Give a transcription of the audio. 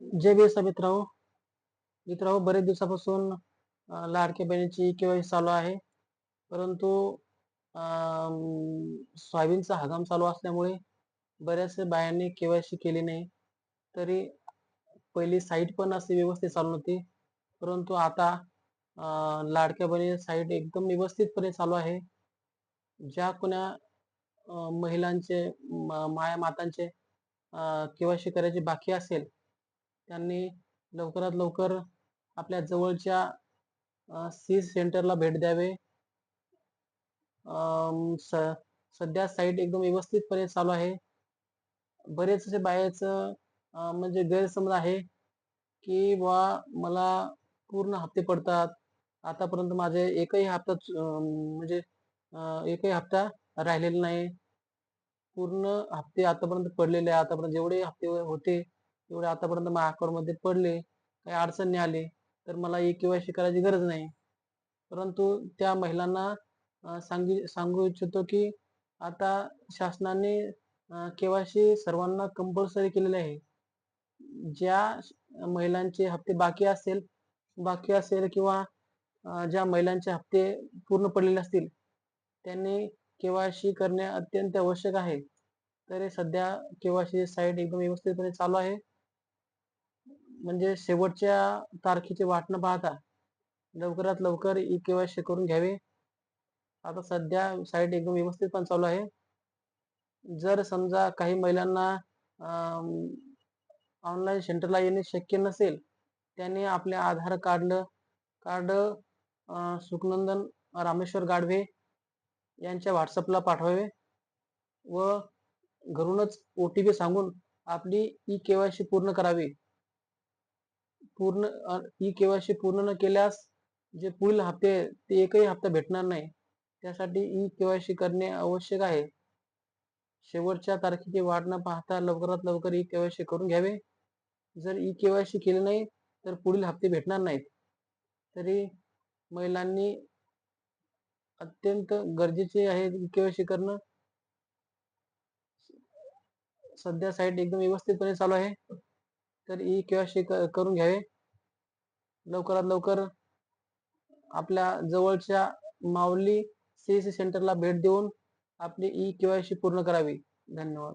जय बेसा मित्रांनो. मित्रांनो बरेच दिवसापासून लाडके लाडक्या बहिणीची केवायसी चालू आहे. परंतु सोयाबीनचा हंगाम चालू असल्यामुळे बऱ्याचशा बायांनी केवायसी केली नाही. तरी पहिली साईट पण अशी व्यवस्थित चालू नव्हती. परंतु आता लाडक्या बहिणी साईट एकदम व्यवस्थितपणे चालू आहे. ज्या कुण्या महिलांचे म- माया मातांचे केवायसी करायची बाकी असेल त्यांनी लवकरात लवकर आपल्या जवळच्या सी सेंटरला भेट द्यावे. स- सध्या साईट एकदम व्यवस्थितपणे चालू आहे. बरेच असे बाहेरचं म्हणजे गैरसमज आहे की बा मला पूर्ण हप्ते पडतात. आतापर्यंत माझे एकही हप्ता म्हणजे एकही हप्ता राहिलेला नाही. पूर्ण हप्ते आतापर्यंत पडलेले आहे आतापर्यंत जेवढे हप्ते होते एवढे आतापर्यंत माझ्या पडले काही अडचण आले आली तर मला ई केवायसी करायची गरज नाही. परंतु त्या महिलांना सांगू सांगू इच्छितो की आता शासनाने केवायसी सर्वांना कंपल्सरी केलेले आहे. ज्या महिलांचे हप्ते बाकी असेल बाकी असेल किंवा ज्या महिलांचे हप्ते पूर्ण पडलेले असतील त्यांनी केवायसी करणे अत्यंत आवश्यक आहे. तरी सध्या केवायसी साईट एकदम व्यवस्थितपणे चालू आहे. म्हणजे शेवटच्या तारखेची वाट न पाहता लवकरात लवकर ई केवायसी करून घ्यावे. आता सध्या साईट एकदम व्यवस्थित पण चालू आहे. जर समजा काही महिलांना ऑनलाईन सेंटरला येणे शक्य नसेल त्यांनी आपले आधार कार्ड कार्ड सुखनंदन रामेश्वर गाढवे यांच्या व्हॉट्सअपला पाठवावे व घरूनच ओ टी पी सांगून आपली ई केवायसी पूर्ण करावी. पूर्ण ई केवायसी पूर्ण न केल्यास जे पुढील हप्ते ते एकही हप्ता भेटणार नाही. त्यासाठी ई केवायसी करणे आवश्यक आहे? शेवटच्या तारखेची वाट न पाहता लवकरात लवकर ई केवायसी करून घ्यावे? जर ई केवायसी केली नाही तर पुढील हप्ते भेटणार नाहीत. तरी महिलांनी अत्यंत गरजेचे आहे ई केवायसी करणं? सध्या साईट एकदम व्यवस्थितपणे चालू आहे. तर ई केवायसी करून घ्यावे? लवकरात लवकर आपल्या जवळच्या माऊली सीएससी सेंटरला भेट देऊन आपली ई केवायसी पूर्ण करावी. धन्यवाद.